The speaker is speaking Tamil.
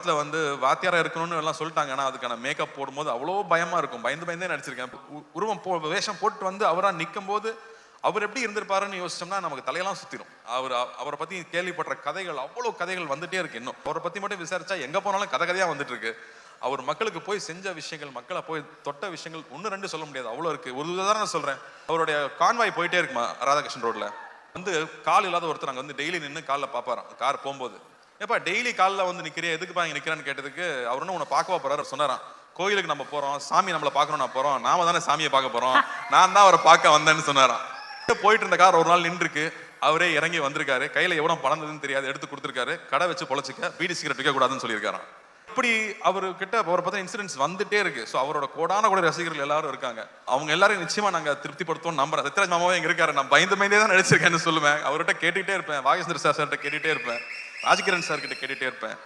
படத்தில் வந்து வாத்தியாராக இருக்கணும்னு எல்லாம் சொல்லிட்டாங்க. ஆனால் அதுக்கான மேக்கப் போடும்போது அவ்வளோ பயமாக இருக்கும். பயந்து பயந்தே நடிச்சிருக்கேன். உருவம் போ வேஷம் போட்டு வந்து அவராக நிற்கும் போது அவர் எப்படி இருந்திருப்பாருன்னு யோசிச்சோம்னா நமக்கு தலையெல்லாம் சுற்றிடும் அவர் அவரை பற்றி கேள்விப்படுற கதைகள் அவ்வளோ கதைகள் வந்துட்டே இருக்கு இன்னும். அவரை பற்றி மட்டும் விசாரிச்சா எங்கே போனாலும் கதை கதையாக வந்துட்டு இருக்கு அவர் மக்களுக்கு போய் செஞ்ச விஷயங்கள் மக்களை போய் தொட்ட விஷயங்கள் ஒன்று ரெண்டு சொல்ல முடியாது. அவ்வளோ இருக்கு. ஒரு உதாரணம் சொல்கிறேன் அவருடைய கான்வாய் போயிட்டே இருக்குமா ராதாகிருஷ்ணன் ரோட்டில் வந்து கால் இல்லாத ஒருத்தர் அங்கே வந்து டெய்லி நின்று காலில் பார்ப்பாராம் கார் போகும்போது. ஏப்பா டெய்லி காலில் வந்து நிற்கிறியா எதுக்குப்பா இங்கே நிற்கிறான்னு கேட்டதுக்கு அவர் என்ன உன்னை பார்க்கவா போறாரு? சொன்னாரான் கோயிலுக்கு நம்ம போகிறோம் சாமி நம்மளை பார்க்கணும் நான் நாம தானே சாமியை பார்க்க போகிறோம் நான் தான் அவரை பார்க்க வந்தேன்னு சொன்னாரான் போயிட்டு இருந்த கார் ஒரு நாள் நின்றுருக்கு அவரே இறங்கி வந்திருக்காரு கையில் எவ்வளோ பழந்ததுன்னு தெரியாது எடுத்து கொடுத்துருக்காரு கடை வச்சு பொழைச்சிக்க பீடி சிகரெட் விற்க கூடாதுன்னு சொல்லியிருக்காராம். இப்படி அவர் கிட்ட அவரை பார்த்தா இன்சிடென்ட்ஸ் வந்துட்டே இருக்கு. ஸோ அவரோட கோடான கூட ரசிகர்கள் எல்லாரும் இருக்காங்க. அவங்க எல்லாரும் நிச்சயமா நாங்கள் திருப்திப்படுத்துவோம் நம்புறேன். சத்யராஜ் மாமாவே இங்கே இருக்காரு. நான் பயந்து பயந்தே தான் நடிச்சிருக்கேன்னு சொல்லுவேன். அவர்கிட்ட கேட்டுகிட்டே இருப்பேன். வாகேந்திர சார் சார்கிட்ட கேட்டுட்டே இருப்பேன். ராஜகிரண் சார் கிட்ட கேட்டுட்டே இருப்பேன்.